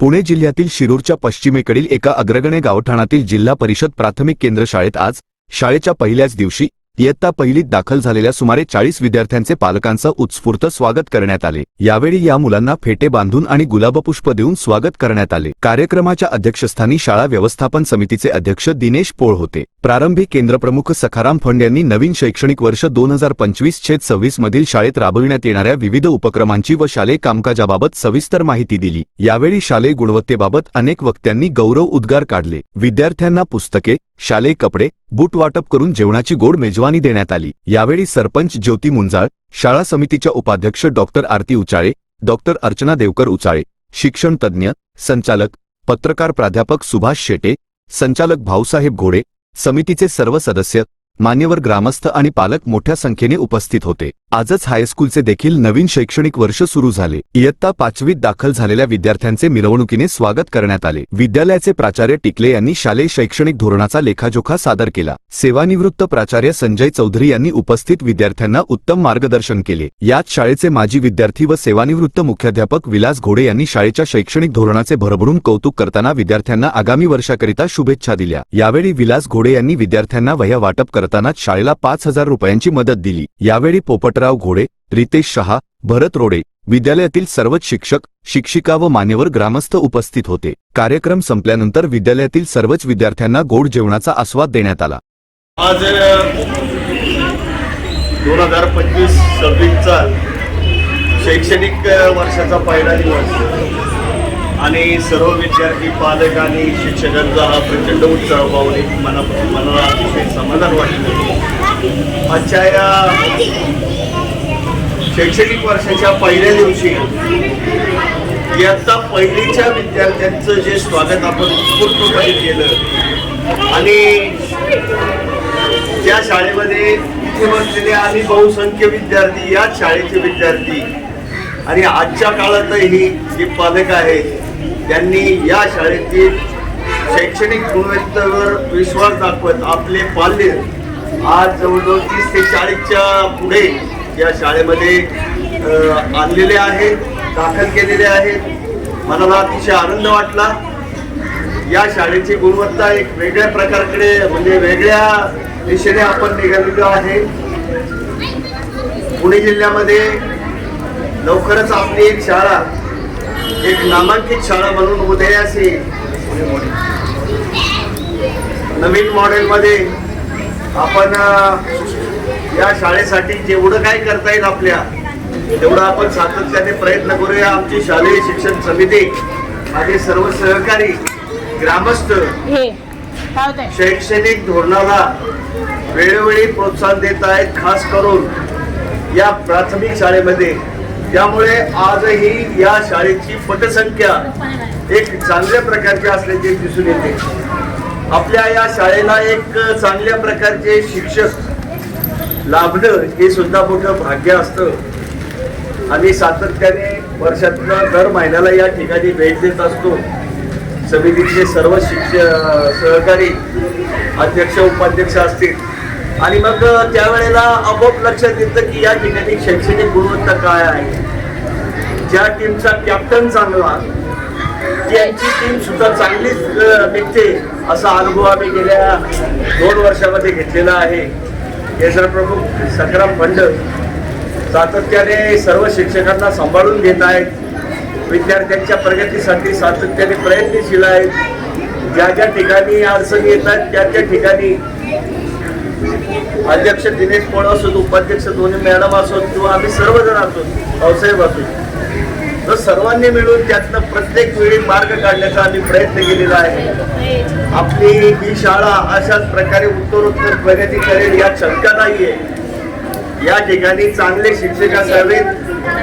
पुणे जिल्ह्यातील शिरूरच्या पश्चिमेकडील एका अग्रगण्य गावठाणातील जिल्हा परिषद प्राथमिक केंद्र शाळेत आज शाळेच्या पहिल्याच दिवशी इयत्ता पहिलीत दाखल झालेल्या सुमारे चाळीस विद्यार्थ्यांचे पालकांचं उत्स्फूर्त स्वागत करण्यात आले. यावेळी या मुलांना फेटे बांधून आणि गुलाबपुष्प देऊन स्वागत करण्यात आले. कार्यक्रमाच्या अध्यक्षस्थानी शाळा व्यवस्थापन समितीचे अध्यक्ष दिनेश पोळ होते. प्रारंभी केंद्रप्रमुख सखाराम फंड यांनी नवीन शैक्षणिक वर्ष दोन हजार पंचवीस छेद सव्वीस मधील शाळेत राबविण्यात येणाऱ्या विविध उपक्रमांची व शालेय कामकाजाबाबत सविस्तर माहिती दिली. यावेळी शालेय गुणवत्तेबाबत अनेक वक्त्यांनी गौरव उद्गार काढले. विद्यार्थ्यांना पुस्तके शालेय कपडे बूट वाटप करून जेवणाची गोड मेजवानी देण्यात आली. यावेळी सरपंच ज्योती मुंजाळ शाळा समितीच्या उपाध्यक्ष डॉक्टर आरती उचाळे डॉक्टर अर्चना देवकर उचाळे शिक्षण तज्ज्ञ संचालक पत्रकार प्राध्यापक सुभाष शेटे संचालक भाऊसाहेब घोडे समितीचे सर्व सदस्य मान्यवर ग्रामस्थ आणि पालक मोठ्या संख्येने उपस्थित होते. आजच हायस्कूलचे देखील नवीन शैक्षणिक वर्ष सुरू झाले. इयत्ता पाचवीत दाखल झालेल्या विद्यार्थ्यांचे मिरवणुकीने स्वागत करण्यात आले. विद्यालयाचे प्राचार्य टिकले यांनी शालेय शैक्षणिक धोरणाचा लेखाजोखा सादर केला. सेवानिवृत्त प्राचार्य संजय चौधरी यांनी उपस्थित विद्यार्थ्यांना उत्तम मार्गदर्शन केले. यात शाळेचे माजी विद्यार्थी व सेवानिवृत्त मुख्याध्यापक विलास घोडे यांनी शाळेच्या शैक्षणिक धोरणाचे भरभरून कौतुक करताना विद्यार्थ्यांना आगामी वर्षाकरिता शुभेच्छा दिल्या. यावेळी विलास घोडे यांनी विद्यार्थ्यांना वह्या वाटप करतानाच शाळेला पाच हजार रुपयांची मदत दिली. यावेळी पोपट पोपटराव घोडे रितेश शहा भरत रोडे विद्यालयातील सर्वच शिक्षक शिक्षिका व मान्यवर ग्रामस्थ उपस्थित होते. कार्यक्रम संपल्यानंतर विद्यालयातील सर्वच विद्यार्थ्यांना गोड जेवणाचा आस्वाद देण्यात आला. आज दोन हजार पंचवीस सव्वीसचा शैक्षणिक वर्षाचा पहिला दिवस आणि सर्व विद्यार्थी पालक आणि शिक्षकांचा हा प्रचंड उत्साह पाहून एक मना मनाला अतिशय समाधान वाटलं. आजच्या या शैक्षणिक वर्षाच्या पहिल्या दिवशी इयत्ता पहिलीच्या विद्यार्थ्यांचं जे स्वागत आपण उत्स्फूर्तपणे केलं. आणि या शाळेमध्ये इथे बसलेले आणि बहुसंख्य विद्यार्थी याच शाळेचे विद्यार्थी आणि आजच्या काळातही जे पालक आहेत त्यांनी या शाळेतील शैक्षणिक गुणवत्तेवर विश्वास दाखवत आपले पाल्य आज जवळजवळ तीस ते चाळीसच्या पुढे या शाळेमध्ये आणलेले आहेत दाखल केलेले आहेत. मला अतिशय आनंद वाटला. या शाळेची गुणवत्ता एक वेगळ्या प्रकारकडे म्हणजे वेगळ्या दिशेने आपण निघालेलो आहे. पुणे जिल्ह्यामध्ये लवकरच आपली एक शाळा एक नामांकित शाळा म्हणून उदयास नवीन मॉडेलमध्ये आपण या शाळेसाठी जेवढं काय करता येईल आपल्या तेवढं आपण सातत्याने प्रयत्न करूया. आमची शालेय शिक्षण समिती माझे सर्व सहकारी ग्रामस्थ शैक्षणिक धोरणाला वेळोवेळी प्रोत्साहन देत आहेत खास करून या प्राथमिक शाळेमध्ये. त्यामुळे आजही या शाळेची पटसंख्या एक चांगल्या प्रकारची असल्याचे दिसून येते. आपल्या या शाळेला एक चांगल्या प्रकारचे शिक्षक लाभणं हे सुद्धा मोठं भाग्य असतं. आम्ही सातत्याने वर्षातनं दर महिन्याला या ठिकाणी भेट देत असतो. समितीचे सर्व शिक्ष सहकारी अध्यक्ष उपाध्यक्ष असतील. आणि मग त्यावेळेला आपोआप लक्षात येतं की या ठिकाणी शैक्षणिक गुणवत्ता काय आहे. ज्या टीमचा कॅप्टन चांगला त्यांची टीम सुद्धा चांगलीच निघते असा अनुभव आम्ही गेल्या दोन वर्षामध्ये घेतलेला आहे. केंद्र प्रमुख संग्राम फंड सातत्याने सर्व शिक्षकांना सांभाळून घेत आहेत. विद्यार्थ्यांच्या प्रगतीसाठी सातत्याने प्रयत्नशील आहेत. ज्या ज्या ठिकाणी अडचणी येतात त्या त्या ठिकाणी अध्यक्ष दिनेश पोळ असोत उपाध्यक्ष दोन्ही मॅडम असोत किंवा आम्ही सर्वजण असोत भाऊसाहेब असोत तर सर्वांनी मिळून त्यातनं प्रत्येक वेळी मार्ग काढण्याचा आम्ही प्रयत्न केलेला आहे. आपली ही शाळा अशाच प्रकारे उत्तरोत्तर प्रगती करेल यात शंका नाहीये. या ठिकाणी चांगले शिक्षक असावेत.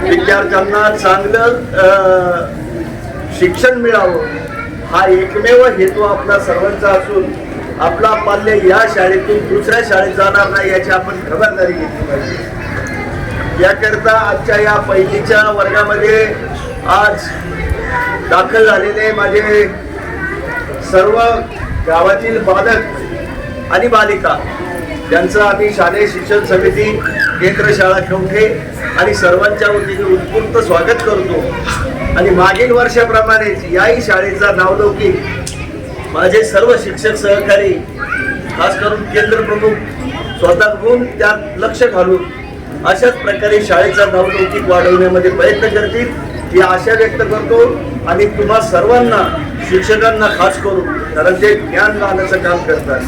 विद्यार्थ्यांना चांगलं शिक्षण मिळावं. हा एकमेव हेतू आपला सर्वांचा असून आपला पाल्य या शाळेतून दुसऱ्या शाळेत जाणार नाही याची आपण खबरदारी घेतली पाहिजे. याकरता आजच्या या पहिलीच्या वर्गामध्ये आज दाखल झालेले माझे सर्व गावातील बालक आणि बालिका ज्यांचं आम्ही शालेय शिक्षण समिती केंद्र शाळा कवठे आणि सर्वांच्या वतीने उत्स्फूर्त स्वागत करतो. आणि मागील वर्षाप्रमाणेच याही शाळेचा नावलौकिक माझे सर्व शिक्षक सहकारी खास करून केंद्र प्रमुख गुण त्यात लक्ष घालून अशाच प्रकारे शाळेचा नावलौकिक वाढवण्यामध्ये प्रयत्न करतील ही आशा व्यक्त करतो. आणि तुम्हा सर्वांना शिक्षकांना खास करून कारण ते ज्ञान लावण्याचं काम करतात.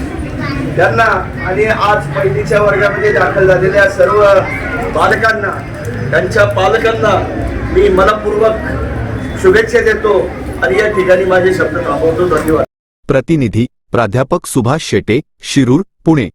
त्यांना आणि आज पहिलीच्या वर्गामध्ये दाखल झालेल्या सर्व बालकांना त्यांच्या पालकांना मी मनपूर्वक शुभेच्छा देतो. आणि या ठिकाणी माझे शब्द थांबवतो. धन्यवाद. प्रतिनिधी प्राध्यापक सुभाष शेटे शिरूर पुणे.